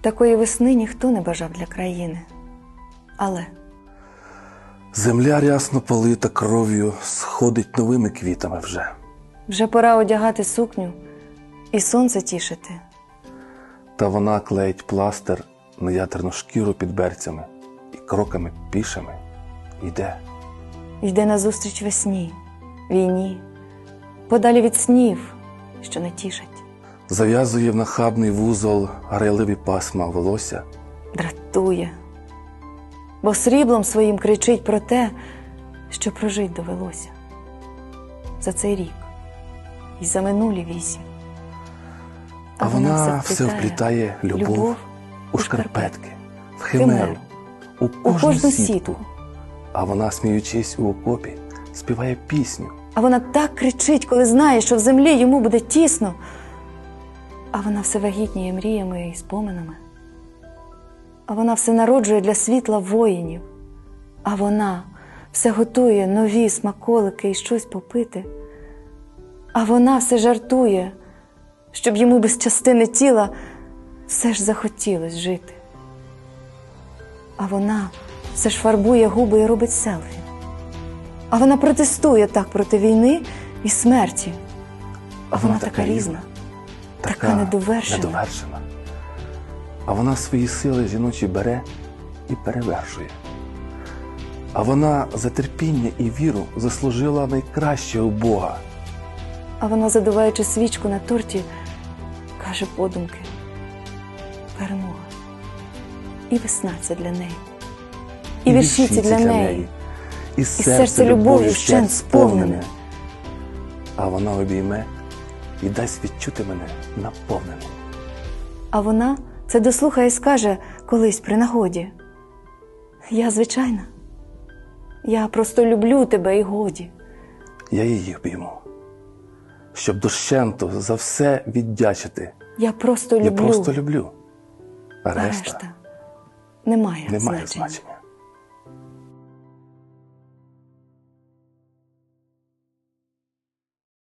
Такої весни ніхто не бажав для країни. Але Земля рясно полита кров'ю, сходить новими квітами вже. вже пора одягати сукню і сонце тішити. Та вона клеїть пластир на ядерну шкіру під берцями і кроками пішими йде. Йде назустріч весні, війні, подалі від снів, що не тішать, Зав'язує в нахабний вузол грайливі пасма волосся, дратує, бо сріблом своїм кричить про те, що прожить довелося за цей рік і за минулі вісім. а вона все вплітає любов у шкарпетки, в химеру, у у кожну кожну сітку. сітку. А вона, сміючись у окопі, співає пісню. А вона так кричить, коли знає, що в землі йому буде тісно. А вона все вагітніє мріями і споминами. А вона все народжує для світла воїнів. А вона все готує нові смаколики і щось попити. А вона все жартує, щоб йому без частини тіла все ж захотілось жити. А вона все ж фарбує губи і робить селфі. А вона протестує так проти війни і смерті. А вона така різна, така недовершена. недовершена. А вона свої сили жіночі бере і перевершує. А вона за терпіння і віру заслужила найкраще у Бога. А вона, задуваючи свічку на торті, каже подумки: перемога. І весна це для неї, і вірші це для неї, і серце любов'ю вщент сповнене. А вона обійме і дасть відчути мене наповненим. А вона це дослухає і скаже колись при нагоді. Я звичайна. Я просто люблю тебе і годі. Я її обійму, щоб дощенту за все віддячити. Я просто люблю. Я просто люблю. А решта решта немає, немає значення. значення.